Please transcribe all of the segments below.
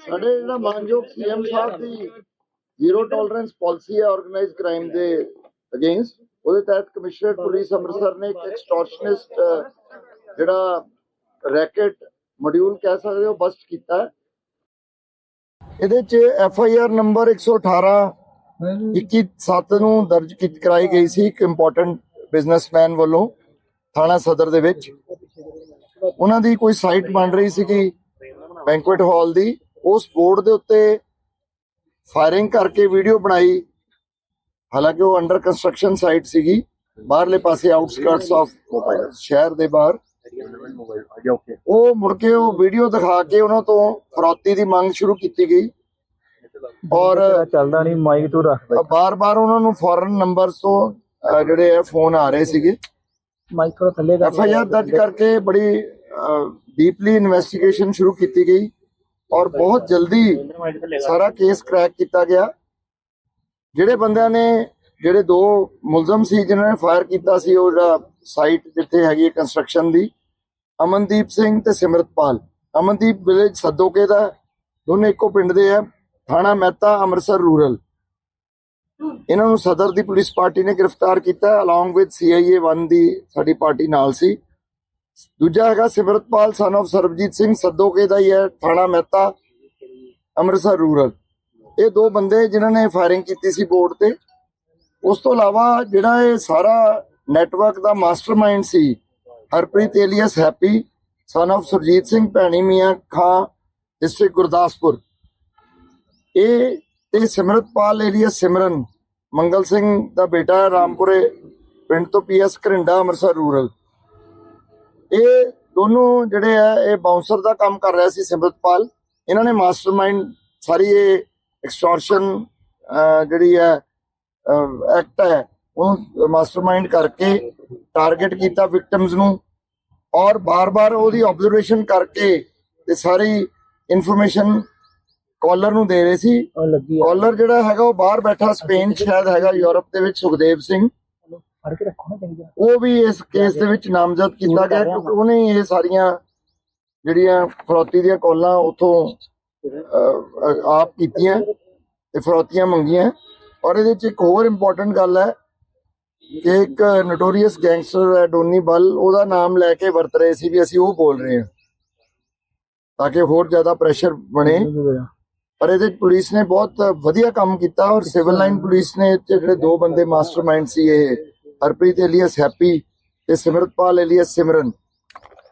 ਸਾਡੇ ਜਿਹੜਾ ਮਾਨਯੋਗ ਸੀਐਮ ਸਾਹਿਬ ਦੀ ਜ਼ੀਰੋ ਟੋਲਰੈਂਸ ਪਾਲਿਸੀ ਹੈ ਆਰਗੇਨਾਈਜ਼ ਕ੍ਰਾਈਮ ਦੇ ਅਗੇਂਸਟ ਉਹਦੇ ਤਹਿਤ ਕਮਿਸ਼ਨਰੇਟ ਪੁਲਿਸ ਅੰਮ੍ਰਿਤਸਰ ਨੇ ਇੱਕ ਐਕਸਟੋਰਸ਼ਨਿਸਟ ਜਿਹੜਾ ਰੈਕਟ ਮੋਡਿਊਲ ਕਹਿ ਸਕਦੇ ਹੋ ਬਸਟ ਕੀਤਾ ਇਹਦੇ ਚ ਐਫ ਆਈ ਆਰ ਨੰਬਰ 118 21/7 ਨੂੰ ਦਰਜ ਕੀਤੀ ਕਰਾਈ ਗਈ ਸੀ ਇੱਕ ਇੰਪੋਰਟੈਂਟ ਬਿਜ਼ਨਸਮੈਨ ਵੱਲੋਂ ਥਾਣਾ ਸਦਰ ਦੇ ਵਿੱਚ। ਉਹਨਾਂ ਦੀ ਕੋਈ ਸਾਈਟ ਬਣ ਰਹੀ ਸੀਗੀ ਬੈਂਕੁਏਟ ਹਾਲ ਦੀ। ਉਸ ਬੋਰਡ ਦੇ ਉੱਤੇ ਫਾਇਰਿੰਗ ਕਰਕੇ ਵੀਡੀਓ ਬਣਾਈ। ਹਾਲਾਂਕਿ ਉਹ ਅੰਡਰ ਕੰਸਟਰਕਸ਼ਨ ਸਾਈਟ ਸੀਗੀ। ਬਾਹਰਲੇ ਪਾਸੇ ਆਊਟਸਕਰਟਸ ਆਫ ਸ਼ਹਿਰ ਦੇ ਬਾਹਰ। ਉਹ ਮੁੜ ਕੇ ਉਹ ਵੀਡੀਓ ਦਿਖਾ ਕੇ ਉਹਨਾਂ ਤੋਂ ਫਰੌਤੀ ਦੀ ਮੰਗ ਸ਼ੁਰੂ ਕੀਤੀ ਗਈ। ਔਰ ਚੱਲਦਾ ਨਹੀਂ ਮਾਈਕ ਤੂੰ ਰੱਖ। ਬਾਰ-ਬਾਰ ਉਹਨਾਂ ਨੂੰ ਫੋਰਨ ਨੰਬਰਸ ਤੋਂ ਜਿਹੜੇ ਫੋਨ ਆ ਰਹੇ ਸੀਗੇ। ਮਾਈਕ ਤੋਂ ਥੱਲੇ ਐਫ ਆਈ ਆਰ ਦਰਜ ਕਰਕੇ ਬੜੀ ਡੀਪਲੀ ਇਨਵੈਸਟੀਗੇਸ਼ਨ ਸ਼ੁਰੂ ਕੀਤੀ ਗਈ। ਔਰ ਬਹੁਤ ਜਲਦੀ ਸਾਰਾ ਕੇਸ ਕ੍ਰੈਕ ਕੀਤਾ ਗਿਆ। ਜਿਹੜੇ ਬੰਦਿਆਂ ਨੇ, ਜਿਹੜੇ ਦੋ ਮੁਲਜ਼ਮ ਸੀ, ਜਿਨ੍ਹਾਂ ਨੇ ਫਾਇਰ ਕੀਤਾ ਸੀ, ਉਹ ਜਿਹੜਾ ਸਾਈਟ ਜਿੱਥੇ ਹੈਗੀ ਕੰਸਟਰਕਸ਼ਨ ਦੀ, ਅਮਨਦੀਪ ਸਿੰਘ ਤੇ ਸਿਮਰਤਪਾਲ। ਅਮਨਦੀਪ ਵਿਲੇਜ ਸੱਦੋਕੇ ਦਾ ਦੋਨੇ ਇੱਕੋ ਪਿੰਡ ਦੇ ਆ ਥਾਣਾ ਮਹਿਤਾ, ਅੰਮ੍ਰਿਤਸਰ ਰੂਰਲ ਇਹਨਾਂ ਨੂੰ ਸਦਰ ਦੀ ਪੁਲਿਸ ਪਾਰਟੀ ਨੇ ਗ੍ਰਿਫਤਾਰ ਕੀਤਾ ਅਲੋਂਗ ਵਿਦ ਸੀਆਈਏ 1 ਦੀ ਸਾਡੀ ਪਾਰਟੀ ਨਾਲ ਸੀ। ਦੂਜਾ ਹੈਗਾ ਸਿਮਰਤਪਾਲ ਸਨ of ਸਰਬਜੀਤ ਸਿੰਘ ਸੱਦੋਕੇ ਦਾ ਹੀ ਹੈ, ਥਾਣਾ ਮਹਿਤਾ, ਅੰਮ੍ਰਿਤਸਰ ਰੂਰਲ। ਇਹ ਦੋ ਬੰਦੇ ਜਿਨ੍ਹਾਂ ਨੇ ਫਾਇਰਿੰਗ ਕੀਤੀ ਸੀ ਬੋਰਡ ਤੇ। ਉਸ ਤੋਂ ਇਲਾਵਾ ਜਿਹੜਾ ਇਹ ਸਾਰਾ ਨੈਟਵਰਕ ਦਾ mastermind C, Harpreet alias Happy son of Surjit Singh, Bhaini Mian Khan district Gurdaspur. ਇਹ ਤੇ ਸਿਮਰਤਪਾਲ ਏਲੀਅਸ ਸਿਮਰਨ, ਮੰਗਲ ਸਿੰਘ ਦਾ ਬੇਟਾ ਰਾਮਪੁਰੇ, ਪਿੰਡ ਤੋਂ ਪੀਐਸ ਘਰਿੰਡਾ, ਅੰਮ੍ਰਿਤਸਰ ਰੂਰਲ। ਇਹ ਦੋਨੋਂ ਜਿਹੜੇ ਆ ਇਹ ਬਾਉਂਸਰ ਦਾ ਕੰਮ ਕਰ ਰਿਹਾ ਸੀ ਸਿਮਰਤਪਾਲ ਇਹਨਾਂ ਨੇ ਮਾਸਟਰਮਾਈਂਡ ਸਾਰੀ ਇਹ ਐਕਸਟੋਰਸ਼ਨ ਜਿਹੜੀ ਹੈ ਐਕਟ ਹੈ ਉਹ ਮਾਸਟਰਮਾਈਂਡ ਕਰਕੇ ਟਾਰਗੇਟ ਕੀਤਾ ਵਿਕਟਮਸ ਨੂੰ। ਔਰ ਬਾਰ-ਬਾਰ ਉਹਦੀ ਆਬਜ਼ਰਵੇਸ਼ਨ ਕਰਕੇ ਤੇ ਸਾਰੀ ਇਨਫੋਰਮੇਸ਼ਨ ਕਾਲਰ ਨੂੰ ਦੇ ਰਹੇ ਸੀ। ਕਾਲਰ ਜਿਹੜਾ ਹੈਗਾ ਉਹ ਬਾਹਰ ਬੈਠਾ ਸਪੇਨ ਸ਼ਾਇਦ ਹੈਗਾ ਯੂਰਪ ਦੇ ਵਿੱਚ ਸੁਖਦੇਵ ਸਿੰਘ। ਫੜ ਕੇ ਰੱਖੋ ਨਾ ਚੰਗੀ ਉਹ ਵੀ ਇਸ ਕੇਸ ਦੇ ਵਿੱਚ ਨਾਮਜ਼ਦ ਕੀਤਾ ਗਿਆ ਕਿਉਂਕਿ ਉਹਨੇ ਇਹ ਸਾਰੀਆਂ ਜਿਹੜੀਆਂ ਫਰੌਤੀ ਦੀਆਂ ਕਾਲਾਂ ਉਥੋਂ ਆਪ ਕੀਤੀਆਂ ਤੇ ਫਰੌਤੀਆਂ ਮੰਗੀਆਂ। ਔਰ ਇਹਦੇ ਚ ਇੱਕ ਹੋਰ ਇੰਪੋਰਟੈਂਟ ਗੱਲ ਹੈ ਕਿ ਇੱਕ ਨੋਟੋਰੀਅਸ ਗੈਂਗਸਟਰ ਹੈ ਡੋਨੀ ਬਲ ਉਹਦਾ ਨਾਮ ਲੈ ਕੇ ਵਰਤ ਰਹੇ ਸੀ ਵੀ ਅਸੀਂ ਉਹ ਬੋਲ ਰਹੇ ਹਾਂ। ਤਾਂ ਕਿ ਹੋਰ ਜ਼ਿਆਦਾ ਪ੍ਰੈਸ਼ਰ ਬਣੇ। ਪਰ ਇਹਦੇ ਪੁਲਿਸ ਨੇ ਬਹੁਤ ਵਧੀਆ ਕੰਮ ਕੀਤਾ ਔਰ ਸਿਵਲ ਲਾਈਨ ਪੁਲਿਸ ਨੇ ਜਿਹੜੇ ਦੋ ਬੰਦੇ ਮਾਸਟਰਮਾਈਂਡ ਸੀ ਇਹ ਹਰਪ੍ਰੀਤ ਏਲੀਅਸ ਹੈਪੀ ਤੇ ਸਿਮਰਤਪਾਲ ਏਲੀਅਸ ਸਿਮਰਨ।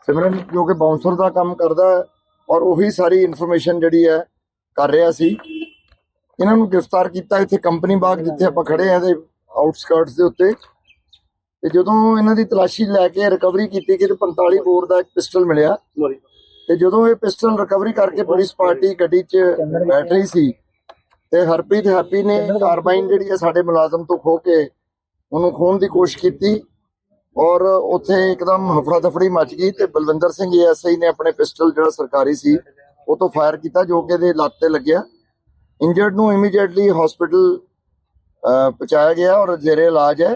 ਸਿਮਰਨ ਜੋ ਕਿ ਬਾਉਂਸਰ ਦਾ ਕੰਮ ਕਰਦਾ ਹੈ ਔਰ ਉਹੀ ਸਾਰੀ ਇਨਫੋਰਮੇਸ਼ਨ ਜਿਹੜੀ ਹੈ ਕਰ ਰਿਹਾ ਸੀ। ਇਹਨਾਂ ਨੂੰ ਗ੍ਰਿਫਤਾਰ ਕੀਤਾ ਇੱਥੇ ਕੰਪਨੀ ਬਾਗ ਜਿੱਥੇ ਆਪਾਂ ਖੜੇ ਆ ਦੇ ਆਊਟਸਕਰਟਸ ਦੇ ਉੱਤੇ। ਤੇ ਜਦੋਂ ਇਹਨਾਂ ਦੀ ਤਲਾਸ਼ੀ ਲੈ ਕੇ ਰਿਕਵਰੀ ਕੀਤੀ ਕਿ 45 ਬੋਰ ਦਾ ਇੱਕ ਪਿਸਟਲ ਮਿਲਿਆ ਤੇ ਜਦੋਂ ਇਹ ਪਿਸਟਲ ਰਿਕਵਰੀ ਕਰਕੇ ਪੁਲਿਸ ਪਾਰਟੀ ਗੱਡੀ 'ਚ ਬੈਠ ਰਹੀ ਸੀ ਤੇ ਹਰਪ੍ਰੀਤ ਹੈਪੀ ਨੇ ਕਾਰਬਾਈਨ ਜਿਹੜੀ ਹੈ ਸਾਡੇ ਮੁਲਾਜ਼ਮ ਤੋਂ ਖੋ ਕੇ ਉਹਨੂੰ ਖੋਣ ਦੀ ਕੋਸ਼ਿਸ਼ ਕੀਤੀ ਔਰ ਉੱਥੇ ਇੱਕਦਮ ਹਫੜਾ ਦਫੜੀ ਮਚ ਗਈ ਤੇ ਬਲਵਿੰਦਰ ਸਿੰਘ ਐਸਆਈ ਨੇ ਆਪਣੇ ਪਿਸਟਲ ਜਿਹੜਾ ਸਰਕਾਰੀ ਸੀ, ਉਹ ਤੋਂ ਫਾਇਰ ਕੀਤਾ ਜੋ ਕਿ ਇਹਦੇ ਲੱਤ ਤੇ ਲੱਗਿਆ। ਇੰਜਰਡ ਨੂੰ ਇਮੀਡੀਏਟਲੀ ਹਸਪੀਟਲ ਪਹੁੰਚਾਇਆ ਗਿਆ ਔਰ ਜੇਰੇ ਇਲਾਜ ਹੈ।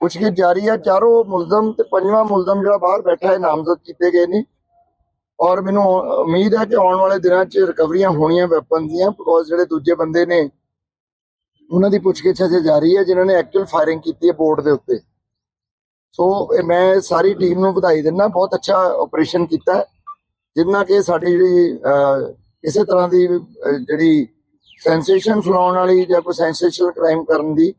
ਪੁੱਛਗਿੱਛ ਜਾਰੀ ਹੈ। ਚਾਰੋਂ ਮੁਲਜ਼ਮ ਤੇ ਪੰਜਵਾਂ ਮੁਲਜ਼ਮ ਜਿਹੜਾ ਬਾਹਰ ਬੈਠਾ ਹੈ, ਨਾਮਜ਼ਦ ਕੀਤੇ ਗਏ ਨੇ। ਔਰ ਮੈਨੂੰ ਉਮੀਦ ਹੈ ਕਿ ਆਉਣ ਵਾਲੇ ਦਿਨਾਂ 'ਚ ਰਿਕਵਰੀਆਂ ਹੋਣੀਆਂ ਵੈਪਨ ਦੀਆਂ ਬਿਕੋਜ਼ ਜਿਹੜੇ ਦੂਜੇ ਬੰਦੇ ਨੇ ਉਹਨਾਂ ਦੀ ਪੁੱਛਗਿੱਛ ਅਜੇ ਜਾਰੀ ਹੈ, ਜਿਨ੍ਹਾਂ ਨੇ ਐਕਚੁਅਲ ਫਾਇਰਿੰਗ ਕੀਤੀ ਹੈ ਬੋਰਡ ਦੇ ਉੱਤੇ। ਸੋ ਇਹ ਮੈਂ ਸਾਰੀ ਟੀਮ ਨੂੰ ਵਧਾਈ ਦਿੰਦਾ, ਬਹੁਤ ਅੱਛਾ ਆਪਰੇਸ਼ਨ ਕੀਤਾ ਜਿੰਨਾ ਕਿ ਸਾਡੀ ਜਿਹੜੀ ਕਿਸੇ ਤਰ੍ਹਾਂ ਦੀ ਜਿਹੜੀ ਸੈਂਸੇਸ਼ਨ ਫਲਾਉਣ ਵਾਲੀ ਜਾਂ ਕੋਈ ਸੈਂਸੇਸ਼ਨਲ ਕ੍ਰਾਈਮ ਕਰਨ ਦੀ,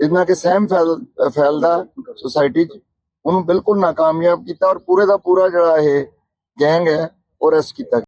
ਜਿੰਨਾ ਕਿ ਸਹਿਮ ਫੈਲ, ਫੈਲਦਾ ਸੋਸਾਇਟੀ 'ਚ, ਉਹਨੂੰ ਬਿਲਕੁਲ ਨਾਕਾਮਯਾਬ ਕੀਤਾ ਔਰ ਪੂਰੇ ਦਾ ਪੂਰਾ ਜਿਹੜਾ ਇਹ ਗੈਂਗ ਹੈ, ਉਹ ਅਰੈਸਟ ਕੀਤਾ